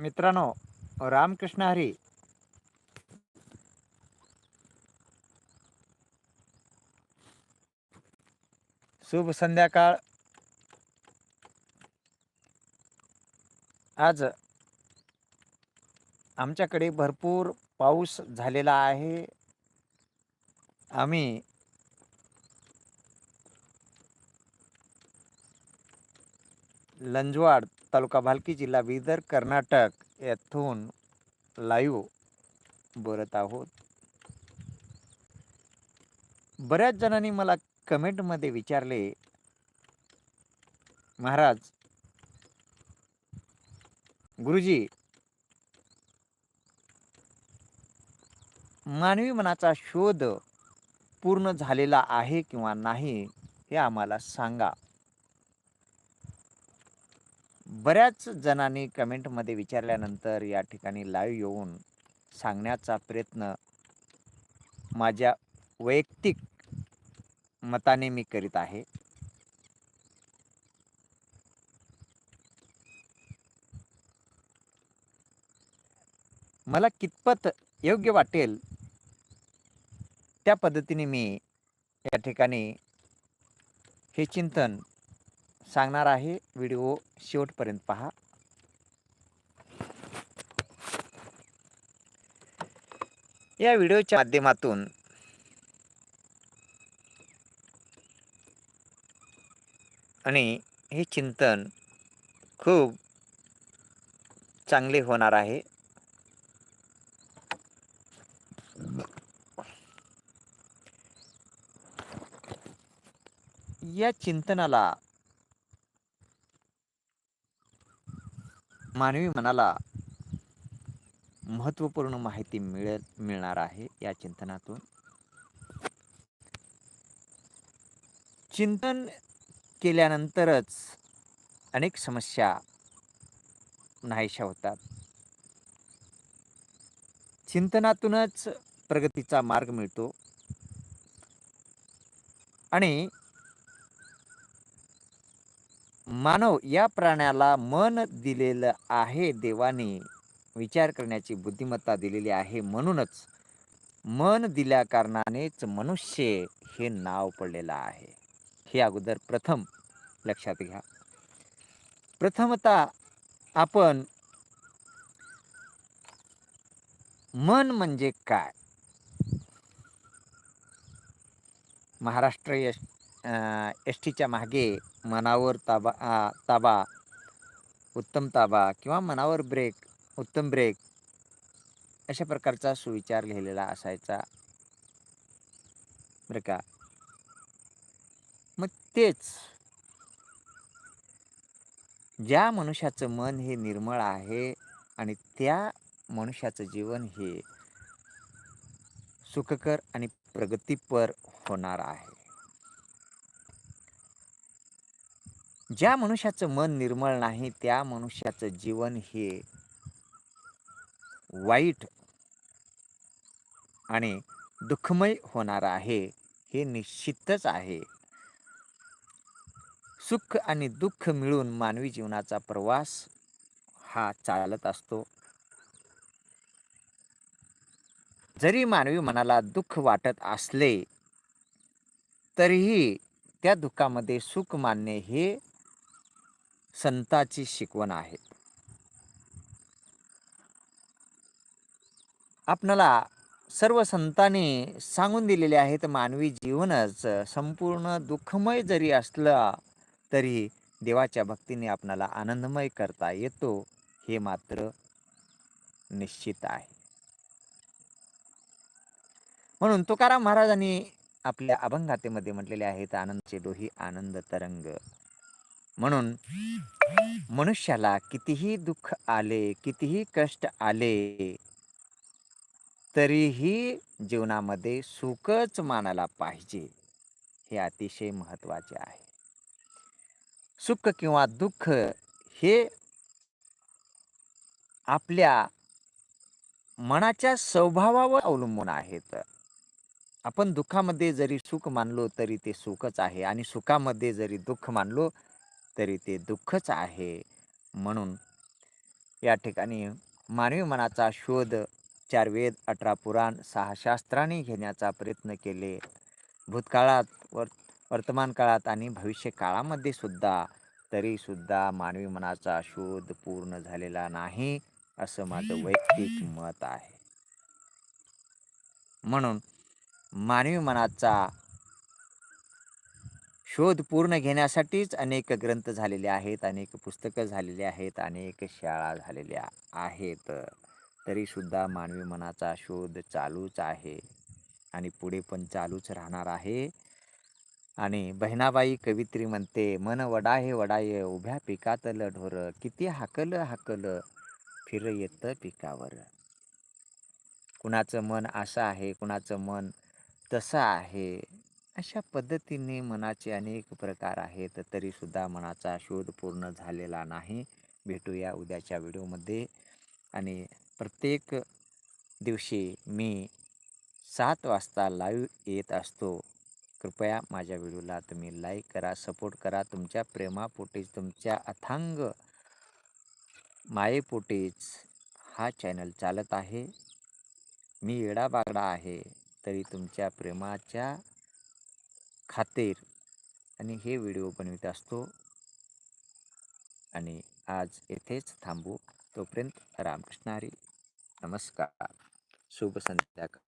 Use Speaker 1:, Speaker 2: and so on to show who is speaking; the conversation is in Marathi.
Speaker 1: मित्रांनो रामकृष्ण हरी. शुभ संध्याकाळ. आज आमच्याकडे भरपूर पाऊस झालेला आहे. आम्ही लंजवाड तालुका भालकी जिल्हा बिदर कर्नाटक येथून लाईव्ह बोलत आहोत. बऱ्याच जणांनी मला कमेंटमध्ये विचारले महाराज गुरुजी मानवी मनाचा शोध पूर्ण झालेला आहे किंवा नाही हे आम्हाला सांगा. बऱ्याच जणांनी कमेंटमध्ये विचारल्यानंतर या ठिकाणी लाईव्ह येऊन सांगण्याचा प्रयत्न माझ्या वैयक्तिक मताने मी करीत आहे. मला कितपत योग्य वाटेल त्या पद्धतीने मी या ठिकाणी हे चिंतन सांगणार आहे. व्हिडिओ शेवटपर्यंत पहा. या व्हिडिओच्या माध्यमातून आणि हे चिंतन खूप चांगले होणार आहे. या चिंतनाला मानवी मनाला महत्त्वपूर्ण माहिती मिळेल मिळणार आहे या चिंतनातून. चिंतन केल्यानंतरच अनेक समस्या नाहीशा होतात. चिंतनातूनच प्रगतीचा मार्ग मिळतो. आणि मानव या प्राण्याला मन दिलेलं आहे देवाने. विचार करण्याची बुद्धिमत्ता दिलेली आहे म्हणूनच मन दिल्या कारणानेच मनुष्य हे नाव पडलेलं आहे. हे अगोदर प्रथम लक्षात घ्या. प्रथमता आपण मन म्हणजे काय? महाराष्ट्र एस टीच्या मागे मनावर ताबा ताबा उत्तम ताबा किंवा मनावर ब्रेक उत्तम ब्रेक अशा प्रकारचा सुविचार लिहिलेला असायचा. बरं का? मग तेच ज्या मनुष्याचं मन हे निर्मळ आहे आणि त्या मनुष्याचं जीवन हे सुखकर आणि प्रगतीपर होणार आहे. ज्या मनुष्याचं मन निर्मळ नाही त्या मनुष्याचं जीवन हे वाईट आणि दुःखमय होणार आहे हे निश्चितच आहे. सुख आणि दुःख मिळून मानवी जीवनाचा प्रवास हा चालत असतो. जरी मानवी मनाला दुःख वाटत असले तरीही त्या दुःखामध्ये सुख मानणे हे संताची शिकवण आहे. आपणाला सर्व संतांनी सांगून दिलेले आहेत मानवी जीवनच संपूर्ण दुःखमय जरी असलं तरी देवाच्या भक्तीने आपणाला आनंदमय करता येतो हे मात्र निश्चित आहे. म्हणून तुकाराम महाराजांनी आपल्या अभंगातेमध्ये म्हटलेले आहेत आनंदचे डोही आनंद तरंग. म्हणून मनुष्याला कितीही दुःख आले कितीही कष्ट आले तरीही जीवनामध्ये सुखच मानायला पाहिजे हे अतिशय महत्त्वाचे आहे. सुख किंवा दुःख हे आपल्या मनाच्या स्वभावावर अवलंबून आहेत. आपण दुःखामध्ये जरी सुख मानलो तरी ते सुखच आहे आणि सुखामध्ये जरी दुःख मानलो तरी ते दुःखच आहे म्हणून या ठिकाणी मानवी मनाचा शोध चार वेद अठरा पुराण सहा शास्त्रांनी घेण्याचा प्रयत्न केले. भूतकाळात वर वर्तमान काळात आणि भविष्य काळामध्ये सुद्धा तरीसुद्धा मानवी मनाचा शोध पूर्ण झालेला नाही असं माझं वैयक्तिक मत आहे. म्हणून मानवी मनाचा शोध पूर्ण घेण्यासाठीच अनेक ग्रंथ झालेले आहेत अनेक पुस्तकं झालेली आहेत अनेक शाळा झालेल्या आहेत. तरीसुद्धा मानवी मनाचा शोध चालूच आहे आणि पुढे पण चालूच राहणार आहे. आणि बहिणाबाई कवित्री म्हणते मन वडाहे वडाये उभ्या पिकातलं ढोर किती हाकल हाकल फिर येतं पिकावर. कुणाचं मन असं आहे कुणाचं मन तसं आहे. अशा पद्धतीने मनाचे अनेक प्रकार आहेत तरीसुद्धा मनाचा शोध पूर्ण झालेला नाही. भेटूया उद्याच्या व्हिडिओमध्ये. आणि प्रत्येक दिवशी मी सात वाजता लाईव्ह येत असतो. कृपया माझ्या व्हिडिओला तुम्ही लाईक करा सपोर्ट करा. तुमच्या प्रेमापोटीच तुमच्या अथांग मायेपोटीच हा चॅनल चालत आहे. मी येडाबागडा आहे तरी तुमच्या प्रेमाच्या खातेर आणि हे व्हिडिओ बनवित असतो. आणि आज येथेच थांबू. तोपर्यंत रामकृष्णारी नमस्कार. शुभ संध्याकाळ.